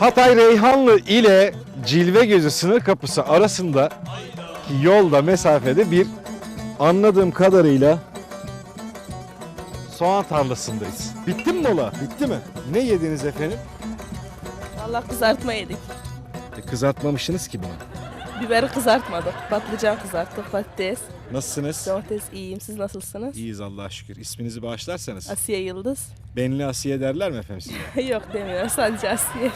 Hatay Reyhanlı ile Cilvegözü sınır kapısı arasında yolda mesafede bir anladığım kadarıyla soğan tarlasındayız. Bitti mi mola? Bitti mi? Ne yediniz efendim? Allah kızartma yedik. E, kızartmamışsınız ki bunu. Biberi kızartmadık. Patlıcan kızarttık. Patates, Nasılsınız? domates iyiyim. Siz nasılsınız? İyiyiz Allah'a şükür. İsminizi bağışlarsanız. Asiye Yıldız. Benli Asiye derler mi efendim size? Yok demiyor. Sadece Asiye.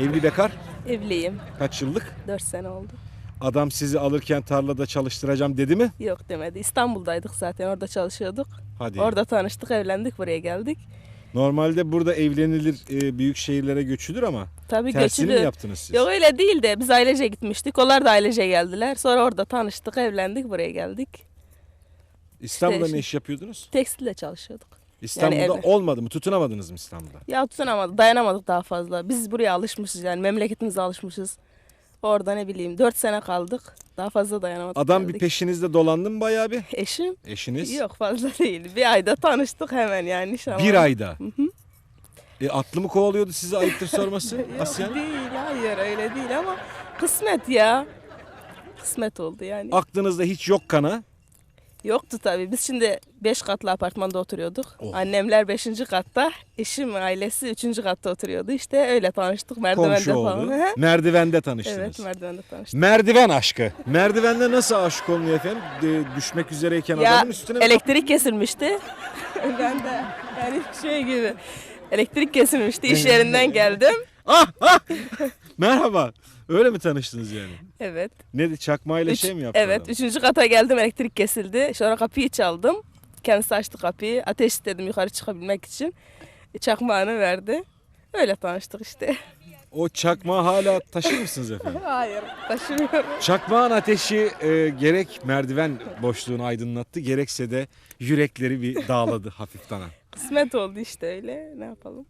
Evli bekar. Evliyim. Kaç yıllık? 4 sene oldu. Adam sizi alırken tarlada çalıştıracağım dedi mi? Yok demedi. İstanbul'daydık zaten. Orada çalışıyorduk. Hadi. Orada tanıştık, evlendik, buraya geldik. Normalde burada evlenilir, e, büyük şehirlere göçülür ama Tabii tersini mi göçülü. yaptınız siz? Yok öyle değil de biz ailece gitmiştik. Onlar da ailece geldiler. Sonra orada tanıştık, evlendik, buraya geldik. İstanbul'da işte- ne iş yapıyordunuz? Tekstilde çalışıyorduk. İstanbul'da evde. olmadı mı? Tutunamadınız mı İstanbul'da? Ya tutunamadık, dayanamadık daha fazla. Biz buraya alışmışız yani memleketimize alışmışız. Orada ne bileyim 4 sene kaldık. Daha fazla dayanamadık. Adam bir geldik. peşinizde dolandı mı bayağı bir? Eşim? Eşiniz? Yok fazla değil. Bir ayda tanıştık hemen yani nişan. Bir ayda. E, atlı mı kovalıyordu sizi ayıptır sorması? Yok Asya değil, hayır öyle değil ama kısmet ya. Kısmet oldu yani. Aklınızda hiç yok kana. Yoktu tabii. Biz şimdi 5 katlı apartmanda oturuyorduk. Oh. Annemler 5. katta, eşim ailesi 3. katta oturuyordu. İşte öyle tanıştık merdivende Komşu falan. oldu. Merdivende tanıştınız. evet merdivende tanıştık. Merdiven aşkı. Merdivende nasıl aşık olunuyor efendim? Düşmek üzereyken Ya adamın üstüne mi- elektrik kesilmişti. ben de yani şey gibi. Elektrik kesilmişti. iş yerinden geldim. Ah ah! Merhaba. Öyle mi tanıştınız yani? Evet. Ne çakmayla Üç- şey mi yaptı evet. adam? Üçüncü kata geldim. Elektrik kesildi. Sonra kapıyı çaldım. Kendisi açtı kapıyı. Ateş istedim yukarı çıkabilmek için. E, Çakmağını verdi. Öyle tanıştık işte. O çakmağı hala taşır mısınız efendim? Hayır. Taşımıyorum. Çakmağın ateşi e, gerek merdiven boşluğunu aydınlattı gerekse de yürekleri bir dağladı hafiften. Kısmet oldu işte öyle. Ne yapalım?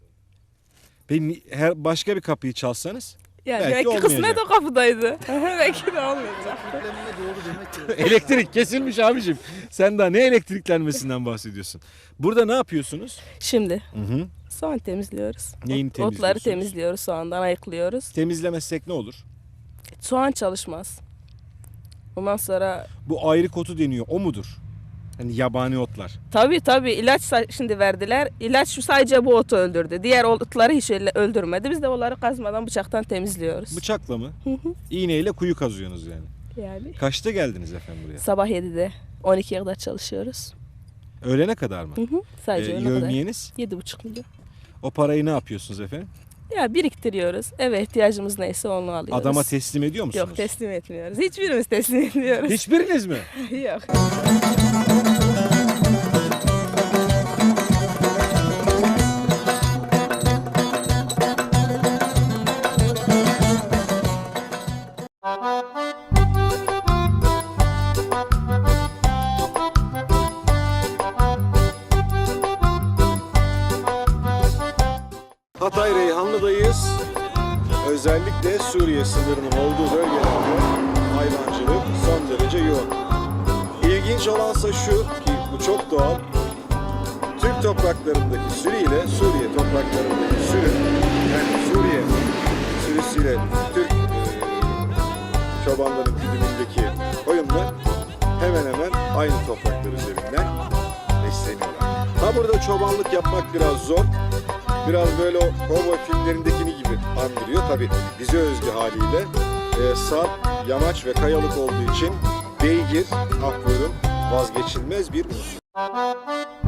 Peki her başka bir kapıyı çalsanız Yani Belki belki, kısmet o kapıdaydı. belki de olmayacak. elektrik kesilmiş abicim. Sen daha ne elektriklenmesinden bahsediyorsun? Burada ne yapıyorsunuz? Şimdi Hı hı. soğan temizliyoruz. Neyini Ot- Otları temizliyorsunuz? temizliyoruz. Soğandan ayıklıyoruz. Temizlemezsek ne olur? Soğan çalışmaz. Ondan sonra Bu ayrı kotu deniyor. O mudur? Hani yabani otlar. tabii tabii ilaç şimdi verdiler. İlaç şu sadece bu otu öldürdü. Diğer otları hiç öldürmedi. Biz de onları kazmadan bıçaktan temizliyoruz. Bıçakla mı? Hı hı. İğneyle kuyu kazıyorsunuz yani. yani Kaçta geldiniz efendim buraya? sabah 7'de 12'ye kadar çalışıyoruz. Öğlene kadar mı? Hı hı. Sadece Ee, öyle kadar. yevmiyeniz? 7,5 milyon. O parayı ne yapıyorsunuz efendim? Ya biriktiriyoruz. Eve ihtiyacımız neyse onu alıyoruz. Adama teslim ediyor musunuz? Yok teslim etmiyoruz. Hiçbirimiz teslim etmiyoruz. Hiçbiriniz mi? Yok. Hatay Reyhanlı'dayız. Özellikle Suriye sınırının olduğu bölgelerde hayvancılık son derece yoğun. İlginç olansa şu ki bu çok doğal. Türk topraklarındaki sürü ile Suriye topraklarındaki sürü yani çobanların güdümündeki oyunlar hemen hemen aynı topraklar üzerinden besleniyorlar. Ha burada çobanlık yapmak biraz zor. Biraz böyle o kovboy filmlerindekini gibi andırıyor. Tabi bize özgü haliyle. E, sarp, yamaç ve kayalık olduğu için beygir, ah buyurun, vazgeçilmez bir unsur.